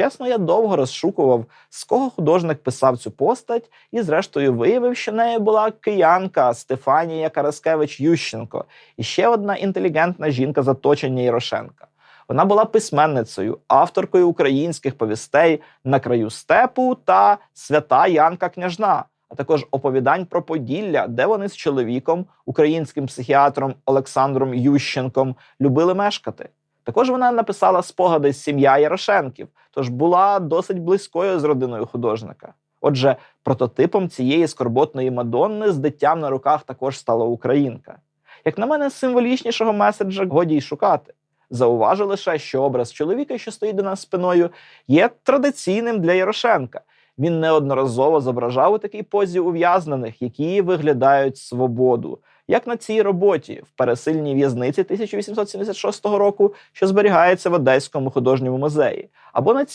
Чесно, я довго розшукував, з кого художник писав цю постать, і, зрештою, виявив, що нею була киянка Стефанія Караскевич Ющенко і ще одна інтелігентна жінка з оточення Ярошенка. Вона була письменницею, авторкою українських повістей на краю степу та свята Янка Княжна, а також оповідань про Поділля, де вони з чоловіком, українським психіатром Олександром Ющенком, любили мешкати. Також вона написала спогади з сім'я Ярошенків, тож була досить близькою з родиною художника. Отже, прототипом цієї скорботної мадонни з дитям на руках також стала українка. Як на мене, символічнішого меседжа годі й шукати. Зауважу лише, що образ чоловіка, що стоїть до нас спиною, є традиційним для Ярошенка. Він неодноразово зображав у такій позі ув'язнених, які виглядають свободу, як на цій роботі в пересильній в'язниці 1876 року, що зберігається в Одеському художньому музеї, або на цій